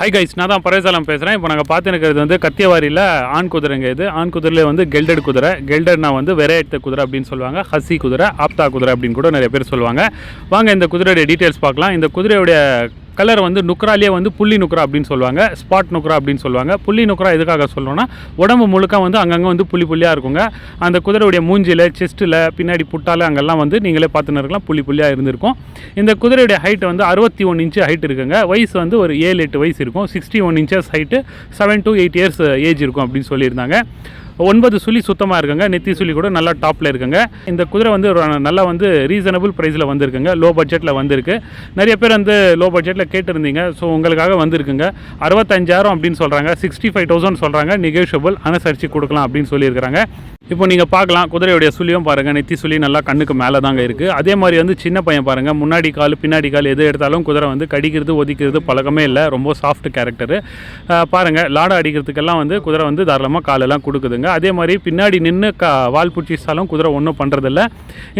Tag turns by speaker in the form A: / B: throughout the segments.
A: Hi guys நான் தான் பரேசாலம் பேசுகிறேன் இப்போ நாங்கள் பார்த்து இருக்கிறது வந்து கத்தியவாரியில் ஆண் குதிரைங்க இது. ஆண் குதிரையில் வந்து கெல்டட் குதிரை. கெல்டட்னா வந்து வெரையத்த குதிரை அப்படின்னு சொல்லுவாங்க. ஹசி குதிரை ஆப்தா குதிரை அப்படின்னு கூட நிறைய பேர் சொல்லுவாங்க. வாங்க இந்த குதிரையுடைய டீட்டெயில்ஸ் பார்க்கலாம். இந்த குதிரையுடைய கலர் வந்து நுக்ராலேயே வந்து புள்ளி நுக்ரா அப்படின்னு சொல்லுவாங்க ஸ்பாட் நுக்ரா அப்படின்னு சொல்லுவாங்க. புள்ளி நுக்ரா எதுக்காக சொல்லணும்னா உடம்பு முழுக்க வந்து அங்கங்கே வந்து புள்ளி புள்ளியாக இருக்குங்க. அந்த குதிரையுடைய மூஞ்சில் செஸ்ட்டில் பின்னாடி புட்டால அங்கெல்லாம் வந்து நீங்களே பார்த்துன்னு இருக்கலாம் புள்ளி புள்ளியாக இருந்திருக்கும். இந்த குதிரையுடைய ஹைட் வந்து அறுபத்தி ஒன் இன்ச்சு ஹைட் இருக்குங்க. வயசு வந்து ஒரு ஏழு எட்டு வயசு இருக்கும். Sixty one inches height seven to eight years age இருக்கும் அப்படின்னு சொல்லியிருந்தாங்க. ஒன்பது சுழி சுத்தமாக இருக்குங்க. நெத்தி சுழி கூட நல்லா டாப்பில் இருக்குங்க. இந்த குதிரை வந்து நல்லா வந்து ரீசனபிள் ப்ரைஸில் வந்திருக்குங்க. லோ பட்ஜெட்டில் வந்திருக்கு. நிறைய பேர் வந்து லோ பட்ஜெட்டில் கேட்டிருந்தீங்க. ஸோ உங்களுக்காக வந்திருக்குங்க. அறுபத்தஞ்சாயிரம் அப்படின்னு சொல்கிறாங்க சிக்ஸ்டி ஃபைவ் தௌசண்ட் சொல்கிறாங்க நெகோஷியபிள் அனுசரித்து கொடுக்கலாம் அப்படின்னு சொல்லியிருக்கிறாங்க. இப்போ நீங்கள் பார்க்கலாம் குதிரையுடைய சுழியும் பாருங்கள் நெத்தி சுழி நல்லா கண்ணுக்கு மேலே தாங்க இருக்குது அதே மாதிரி வந்து சின்ன பையன் பாருங்கள் முன்னாடி கால் பின்னாடி கால் எது எடுத்தாலும் குதிரை வந்து கடிக்கிறது ஒதிக்கிறது பழக்கமே இல்லை. ரொம்ப சாஃப்ட் கேரக்டரு பாருங்கள் லாடை அடிக்கிறதுக்கெல்லாம் வந்து குதிரை வந்து தாராளமாக காலெல்லாம் கொடுக்குதுங்க. அதே மாதிரி பின்னாடி நின்று கா வால் பிடிச்சிச்சாலும் குதிரை ஒன்றும் பண்ணுறதில்ல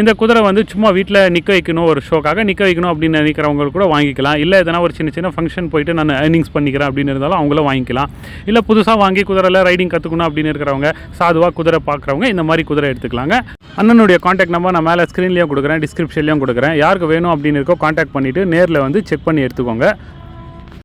A: இந்த குதிரை வந்து சும்மா வீட்டில் நிற்க வைக்கணும் ஒரு ஷோக்காக நிற்க வைக்கணும் அப்படின்னு நினைக்கிறவங்க கூட வாங்கிக்கலாம். இல்லை எதனா ஒரு சின்ன சின்ன ஃபங்க்ஷன் போயிட்டு நான் ஏர்னிங்ஸ் பண்ணிக்கிறேன் அப்படின்னு இருந்தாலும் அவங்களும் வாங்கிக்கலாம். இல்லை புதுசாக வாங்கி குதிரையில் ரைடிங் கற்றுக்கணும் அப்படின்னு இருக்கிறவங்க சாதுவாக குதிரை பார்க்குறவங்க இந்த மாதிரி குதிரை எடுத்துக்கலாங்க. அண்ணனுடைய காண்டாக்ட் நம்பர் நான் மேலே ஸ்க்ரீன்லேயும் கொடுக்குறேன் டிஸ்கிரிப்ஷன்லேயும் கொடுக்குறேன். யாருக்கு வேணும் அப்படின்னு இருக்கோ காண்டாக்ட் பண்ணிவிட்டு நேரில் வந்து செக் பண்ணி எடுத்துக்கோங்க.